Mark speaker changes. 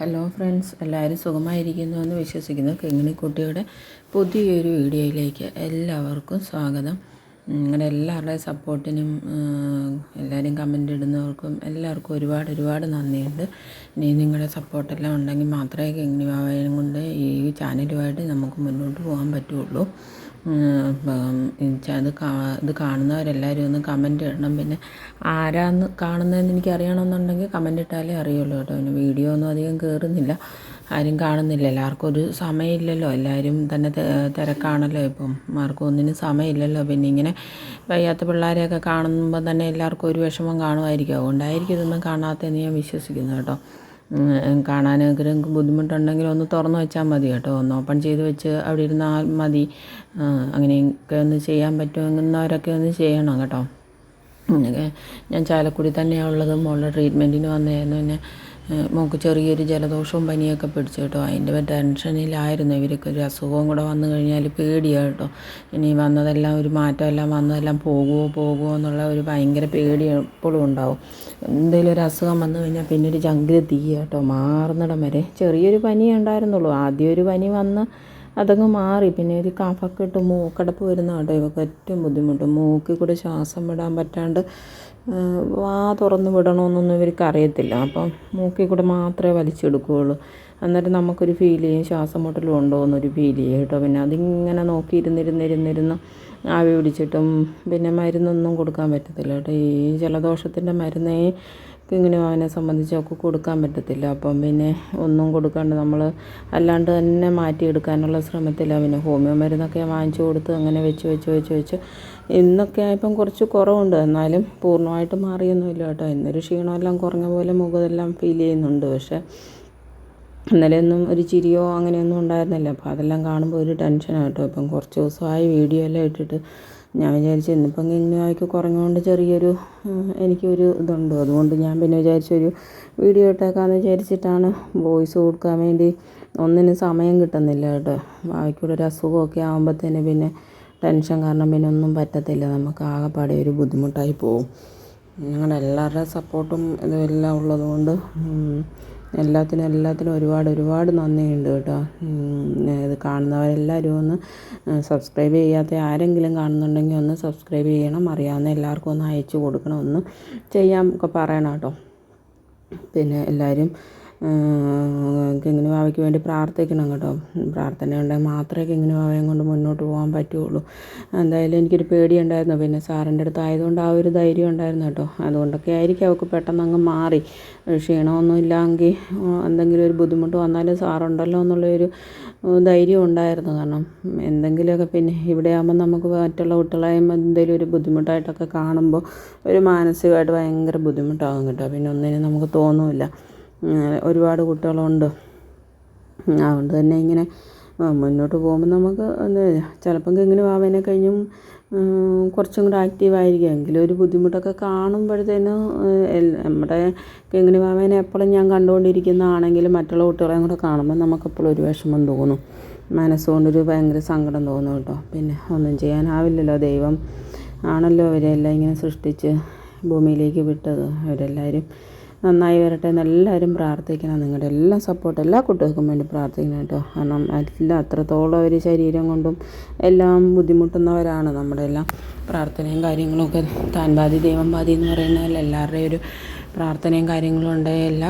Speaker 1: Hello friends എല്ലാവരും സുഖമായിരിക്കുന്നു എന്ന് വിശ്വസിക്കുന്നു. കിങ്ങിണിക്കുട്ടിയുടെ പുതിയൊരു വീഡിയോയിലേക്ക് എല്ലാവർക്കും സ്വാഗതം. നിങ്ങളുടെ എല്ലാവരുടെയും സപ്പോർട്ടിനും എല്ലാവരും കമന്റ് ഇടുന്നവർക്കും എല്ലാവർക്കും ഒരുപാട് ഒരുപാട് നന്ദിയുണ്ട്. ഇനി നിങ്ങളുടെ സപ്പോർട്ടെല്ലാം ഉണ്ടെങ്കിൽ മാത്രമേ കിങ്ങിണി ബാബയും കൊണ്ട് ഈ ചാനലുമായിട്ട് നമുക്ക് മുന്നോട്ട് പോകാൻ പറ്റുള്ളൂ. കാ ഇത് കാണുന്നവരെല്ലാവരും ഒന്ന് കമന്റ് ഇടണം പിന്നെ ആരാന്ന് കാണുന്നതെന്ന് എനിക്ക് അറിയണമെന്നുണ്ടെങ്കിൽ കമന്റ് ഇട്ടാലേ അറിയുള്ളൂ കേട്ടോ പിന്നെ വീഡിയോ ഒന്നും അധികം കയറുന്നില്ല ആരും കാണുന്നില്ല എല്ലാവർക്കും ഒരു സമയമില്ലല്ലോ എല്ലാവരും തന്നെ തിരക്കാണല്ലോ ഇപ്പം ആർക്കും ഒന്നിനും സമയമില്ലല്ലോ പിന്നെ ഇങ്ങനെ വയ്യാത്ത പിള്ളേരെയൊക്കെ കാണുമ്പോൾ തന്നെ എല്ലാവർക്കും ഒരു വിഷമം കാണുമായിരിക്കും അതുകൊണ്ടായിരിക്കും ഇതൊന്നും കാണാത്തതെന്ന് ഞാൻ വിശ്വസിക്കുന്നു കേട്ടോ കാണാനൊക്കെ ബുദ്ധിമുട്ടുണ്ടെങ്കിൽ ഒന്ന് തുറന്ന് വെച്ചാൽ മതി കേട്ടോ. ഒന്ന് ഓപ്പൺ ചെയ്ത് വെച്ച് അവിടെ ഇരുന്നാൽ മതി. അങ്ങനെയൊക്കെ ഒന്ന് ചെയ്യാൻ പറ്റുമെന്നവരൊക്കെ ഒന്ന് ചെയ്യണം കേട്ടോ. ഞാൻ ചാലക്കുടി തന്നെയാണ് ഉള്ളത്. മോളുടെ ട്രീറ്റ്മെന്റിന് വന്നതായിരുന്നു. പിന്നെ മോൾക്ക് ചെറിയൊരു ജലദോഷവും പനിയൊക്കെ പിടിച്ചു കേട്ടോ. അതിന്റെ ടെൻഷനിലായിരുന്നു ഇവർക്ക് ഒരു അസുഖവും കൂടെ വന്നു കഴിഞ്ഞാൽ പേടിയാണ് കേട്ടോ. ഇനി വന്നതെല്ലാം ഒരു മാറ്റമെല്ലാം വന്നതെല്ലാം പോകുമോ പോകുമോ എന്നുള്ള ഒരു ഭയങ്കര പേടി എപ്പോഴും ഉണ്ടാവും. എന്തെങ്കിലും ഒരു അസുഖം വന്നു കഴിഞ്ഞാൽ പിന്നെ ഒരു ചങ്കിൽ തീ കേട്ടോ. മാറുന്നിടം വരെ ചെറിയൊരു പനി ഉണ്ടായിരുന്നുള്ളൂ. ആദ്യം ഒരു പനി വന്ന് അതങ്ങ് മാറി. പിന്നെ ഒരു കഫൊക്കെ ഇട്ട് മൂക്കടപ്പ് വരുന്ന കേട്ടോ ഏറ്റവും ബുദ്ധിമുട്ട്. മൂക്കിൽ കൂടെ ശ്വാസം വിടാൻ പറ്റാണ്ട് വാ തുറന്ന് വിടണമെന്നൊന്നും ഇവർക്ക് അറിയത്തില്ല. അപ്പം മൂക്കിൽ കൂടെ മാത്രമേ വലിച്ചെടുക്കുകയുള്ളൂ. അന്നേരം നമുക്കൊരു ഫീൽ ചെയ്യും ശ്വാസം മുട്ടലും ഉണ്ടോ എന്നൊരു ഫീൽ ചെയ്യും കേട്ടോ. പിന്നെ അതിങ്ങനെ നോക്കിയിരുന്നിരുന്നിരുന്നിരുന്ന് ആവി പിടിച്ചിട്ടും പിന്നെ മരുന്നൊന്നും കൊടുക്കാൻ പറ്റത്തില്ല കേട്ടോ. ഈ ജലദോഷത്തിന്റെ മരുന്നേ ഇങ്ങനെ അവനെ സംബന്ധിച്ചൊക്കെ കൊടുക്കാൻ പറ്റത്തില്ല. അപ്പം പിന്നെ ഒന്നും കൊടുക്കാണ്ട് നമ്മൾ അല്ലാണ്ട് തന്നെ മാറ്റിയെടുക്കാനുള്ള ശ്രമത്തില്ല പിന്നെ ഹോമിയോ മരുന്നൊക്കെ വാങ്ങിച്ചു കൊടുത്ത് അങ്ങനെ വെച്ച് വെച്ച് വെച്ച് വെച്ച് ഇന്നൊക്കെ ആയപ്പം കുറച്ച് കുറവുണ്ട്. എന്നാലും പൂർണമായിട്ട് മാറിയൊന്നുമില്ല കേട്ടോ. ഇന്നൊരു ക്ഷീണമെല്ലാം കുറഞ്ഞ പോലെ മുഖമെല്ലാം ഫീൽ ചെയ്യുന്നുണ്ട്. പക്ഷേ ഇന്നലെയൊന്നും ഒരു ചിരിയോ അങ്ങനെയൊന്നും ഉണ്ടായിരുന്നില്ല. അപ്പോൾ അതെല്ലാം കാണുമ്പോൾ ഒരു ടെൻഷനാണ് കേട്ടോ. ഇപ്പം കുറച്ച് ദിവസമായി വീഡിയോ എല്ലാം ഇട്ടിട്ട് ഞാൻ വിചാരിച്ചു ഇന്നിപ്പം ഇങ്ങനെയൊക്കെ കുറഞ്ഞുകൊണ്ട് ചെറിയൊരു എനിക്കൊരു ഇതുണ്ട്. അതുകൊണ്ട് ഞാൻ പിന്നെ വിചാരിച്ചൊരു വീഡിയോ ഇട്ടേക്കാമെന്ന് വിചാരിച്ചിട്ടാണ് വോയിസ് കൊടുക്കാൻ വേണ്ടി ഒന്നിനും സമയം കിട്ടുന്നില്ല കേട്ടോ. ആയിക്കൂടെ ഒരു അസുഖമൊക്കെ ആകുമ്പോഴത്തേന് പിന്നെ ടെൻഷൻ കാരണം പിന്നെ ഒന്നും പറ്റത്തില്ല. നമുക്ക് ആകെപ്പാടെ ഒരു ബുദ്ധിമുട്ടായി പോവും. ഞങ്ങളുടെ എല്ലാവരുടെ സപ്പോർട്ടും ഇതെല്ലാം ഉള്ളതുകൊണ്ട് എല്ലാത്തിനും എല്ലാത്തിനും ഒരുപാട് ഒരുപാട് നന്ദിയുണ്ട് കേട്ടോ. ഇത് കാണുന്നവരെല്ലാവരും ഒന്ന് സബ്സ്ക്രൈബ് ചെയ്യാത്ത ആരെങ്കിലും കാണുന്നുണ്ടെങ്കിൽ ഒന്ന് സബ്സ്ക്രൈബ് ചെയ്യണം. അറിയാവുന്ന എല്ലാവർക്കും ഒന്ന് അയച്ചു കൊടുക്കണം. ഒന്ന് ചെയ്യാം ഒക്കെ പറയണം കേട്ടോ. പിന്നെ എല്ലാവരും കിങ്ങിണി വാവയ്ക്ക് വേണ്ടി പ്രാർത്ഥിക്കണം കേട്ടോ. പ്രാർത്ഥന ഉണ്ടെങ്കിൽ മാത്രമേ കിങ്ങിണി വാവയും കൊണ്ട് മുന്നോട്ട് പോകാൻ പറ്റുള്ളൂ. എന്തായാലും എനിക്കൊരു പേടിയുണ്ടായിരുന്നു. പിന്നെ സാറിന്റെ അടുത്ത് ആയതുകൊണ്ട് ആ ഒരു ധൈര്യം ഉണ്ടായിരുന്നു കേട്ടോ. അതുകൊണ്ടൊക്കെ ആയിരിക്കും അവൾക്ക് പെട്ടെന്ന് അങ്ങ് മാറി. ക്ഷീണമൊന്നും ഇല്ലെങ്കിൽ എന്തെങ്കിലും ഒരു ബുദ്ധിമുട്ട് വന്നാലും സാറുണ്ടല്ലോ എന്നുള്ളൊരു ധൈര്യം ഉണ്ടായിരുന്നു. കാരണം എന്തെങ്കിലുമൊക്കെ പിന്നെ ഇവിടെ ആകുമ്പോൾ നമുക്ക് മറ്റുള്ള കുട്ടികളായുമ്പോൾ എന്തെങ്കിലും ഒരു ബുദ്ധിമുട്ടായിട്ടൊക്കെ കാണുമ്പോൾ ഒരു മാനസികമായിട്ട് ഭയങ്കര ബുദ്ധിമുട്ടാകും കേട്ടോ. പിന്നെ ഒന്നിനും നമുക്ക് തോന്നുമില്ല ഒരുപാട് കുട്ടികളുണ്ട്. അതുകൊണ്ട് തന്നെ ഇങ്ങനെ മുന്നോട്ട് പോകുമ്പോൾ നമുക്ക് ചിലപ്പം കിങ്ങിണി വാവേനെ കഴിഞ്ഞും കുറച്ചും കൂടെ ആക്റ്റീവായിരിക്കും എങ്കിലും ഒരു ബുദ്ധിമുട്ടൊക്കെ കാണുമ്പോഴത്തേനും നമ്മുടെ കിങ്ങിണി വാവേനെ എപ്പോഴും ഞാൻ കണ്ടുകൊണ്ടിരിക്കുന്നതാണെങ്കിലും മറ്റുള്ള കുട്ടികളെയും കൂടെ കാണുമ്പോൾ നമുക്കെപ്പോഴും ഒരു വിഷമം തോന്നും. മനസ്സുകൊണ്ടൊരു ഭയങ്കര സങ്കടം തോന്നും കേട്ടോ. പിന്നെ ഒന്നും ചെയ്യാനാവില്ലല്ലോ. ദൈവം ആണല്ലോ അവരെല്ലാം ഇങ്ങനെ സൃഷ്ടിച്ച് ഭൂമിയിലേക്ക് വിട്ടത്. അവരെല്ലാവരും നന്നായി വരട്ടെ എന്ന് എല്ലാവരും പ്രാർത്ഥിക്കണം. നിങ്ങളുടെ എല്ലാ സപ്പോർട്ട് എല്ലാ കുട്ടികൾക്കും വേണ്ടി പ്രാർത്ഥിക്കണം കേട്ടോ. കാരണം എല്ലാം അത്രത്തോളം അവർ ശരീരം കൊണ്ടും എല്ലാം ബുദ്ധിമുട്ടുന്നവരാണ് നമ്മുടെ എല്ലാം പ്രാർത്ഥനയും കാര്യങ്ങളൊക്കെ താൻ ബാധി ദൈവം ബാധി എന്ന് പറയുന്നതിൽ എല്ലാവരുടെയും ഒരു പ്രാർത്ഥനയും കാര്യങ്ങളും ഉണ്ട്. എല്ലാ